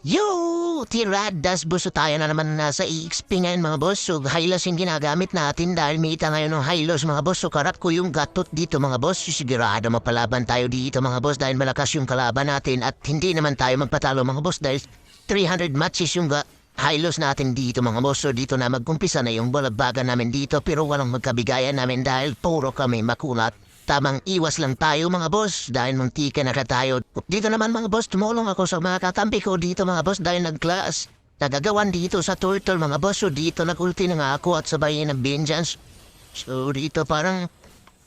Yo! Tirad, das buso tayo na naman na sa EXP ngayon mga boss. So, highlos yung ginagamit natin dahil mita ngayon ng highlos mga boss. So, karat ko yung gatot dito mga boss. Sigurado mapalaban tayo dito mga boss dahil malakas yung kalaban natin at hindi naman tayo magpatalo mga boss dahil 300 matches yung ga highlos natin dito mga boss. So, dito na magkumpisa na yung balagbagan namin dito pero walang magkabigayan namin dahil puro kami makulat. Tamang iwas lang tayo mga boss dahil muntika na tayo. Dito naman mga boss, tumulong ako sa mga kakampi ko dito mga boss dahil nag-class. Nagagawan dito sa turtle mga boss. So dito nag-ulti na nga ako at sabayin ng vengeance. So dito parang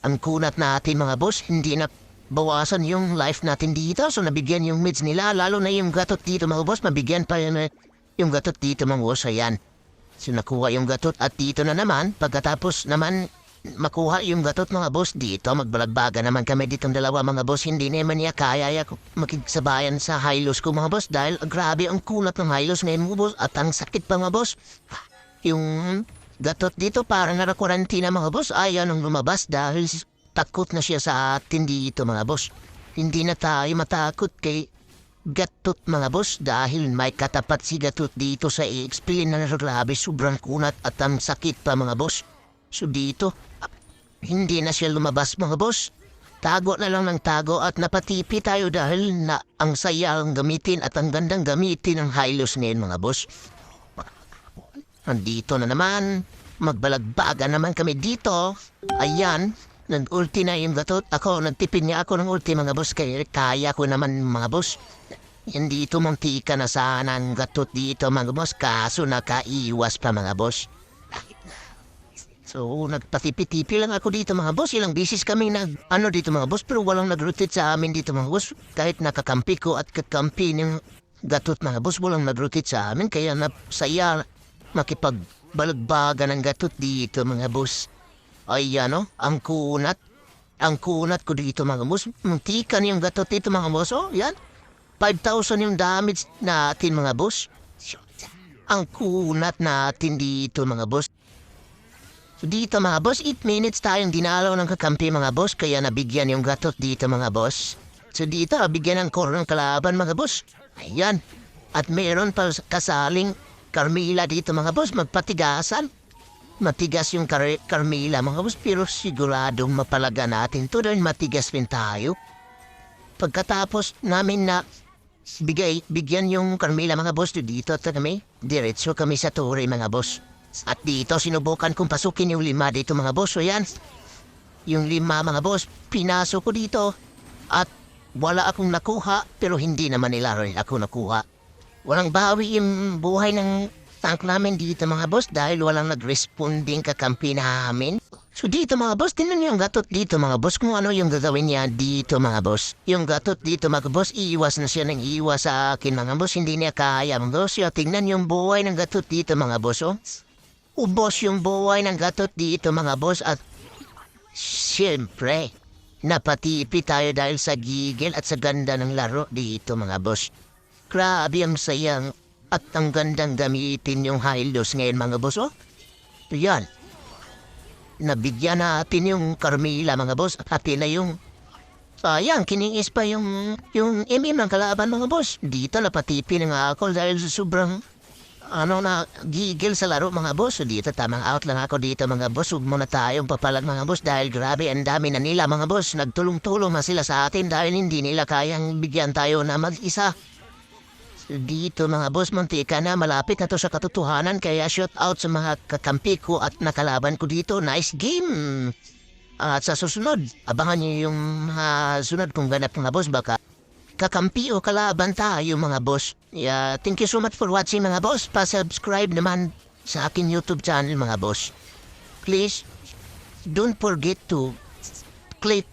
ang kunat natin mga boss, hindi na bawasan yung life natin dito. So nabigyan yung mids nila, lalo na yung gatot dito mga boss, mabigyan pa yun eh, yung gatot dito mga boss. Ayan. So nakuha yung gatot at dito na naman, pagkatapos naman makuha yung gatot mga boss dito. Magbalagbaga naman kami ditong dalawa mga boss. Hindi naman niya kaya ya makiksabayan sa highlos ko mga boss dahil ah, grabe ang kunat ng highlos ngayon mga boss at ang sakit pa mga boss. Yung gatot dito parang nakakurantina mga boss ayaw nang lumabas dahil takot na siya sa atin dito mga boss. Hindi na tayo matakot kay gatot mga boss dahil may katapat si gatot dito sa i-explain na grabe sobrang kunat at ang sakit pa mga boss. So dito, hindi na siya lumabas mga boss. Tago na lang ng tago at napatipi tayo dahil na ang saya ang gamitin at ang gandang gamitin ng highlos ngayon mga boss. Andito na naman, magbalagbaga naman kami dito. Ayan, nag-ulti na yung gatot. Ako, nagtipin niya ako ng ulti mga boss kaya kaya ko naman mga boss. Hindi ito mantika na sana ang gatot dito mga boss kaso nakaiwas pa mga boss. So, nagpatipi-tipi lang ako dito mga boss. Ilang bisis kami nag, ano dito mga boss, pero walang nag-rotate sa amin dito mga boss. Kahit nakakampi ko at kakampi ng gatot mga boss, walang nag-rotate sa amin. Kaya napsaya makipagbalagbaga ng gatot dito mga boss. Ay ano, ang kunat. Ang kunat ko dito mga boss. Muntikan yung gatot dito mga boss. Oh, yan. 5,000 yung damage natin mga boss. Ang kunat natin dito mga boss. Dito mga boss, 8 minutes tayong dinalaw ng kakampi mga boss, kaya nabigyan yung gatot dito mga boss. So dito, bigyan ng core ng kalaban mga boss. Ayan. At meron pa kasaling Carmila dito mga boss, magpatigasan. Matigas yung Car- Carmila mga boss, pero siguradong mapalaga natin to dahil matigas rin tayo. Pagkatapos namin na bigay, bigyan yung Carmila mga boss dito at kami, diretso kami sa turi mga boss. At dito sinubukan kong pasukin yung lima dito mga boss. So yan, yung lima mga boss, pinasok ko dito. At wala akong nakuha, pero hindi naman nila rin ako nakuha. Walang bawi yung buhay ng tank namin dito mga boss dahil walang nag-responding kakampi namin. So dito mga boss, niyo yung gatot dito mga boss kung ano yung gagawin niya dito mga boss. Yung gatot dito mga boss, iiwas na siya ng iiwas sa akin mga boss, hindi niya kaya mga boss. So, tingnan yung buhay ng gatot dito mga boss oh. Ubos yung buhay ng gatot dito mga boss at siyempre, napatipi tayo dahil sa gigil at sa ganda ng laro dito mga boss. Grabe ang sayang at ang gandang gamitin yung highlos ngayon mga boss oh. Yan. Nabigyan natin yung Carmila mga boss at na yung Sayang, kiniis pa yung, yung MM ng kalaban mga boss. Dito napatipi na nga ako dahil sobrang ano na gigil sa laro mga boss. Dito tamang out lang ako dito mga boss. Huwag muna tayong papalag mga boss dahil grabe ang dami na nila mga boss. Nagtulong-tulong na sila sa atin dahil hindi nila kayang bigyan tayo na mag-isa. Dito mga boss, muntika na malapit na to sa katotohanan kaya shout out sa mga kakampi ko at nakalaban ko dito. Nice game! At sa susunod, abangan niyo yung mga sunod kong ganap mga boss baka kakampi o kalaban tayo mga boss. Yeah, thank you so much for watching mga boss. Pa-subscribe naman sa akin YouTube channel mga boss. Please, don't forget to click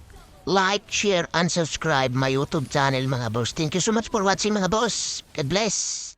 like, share, and subscribe my YouTube channel mga boss. Thank you so much for watching mga boss. God bless.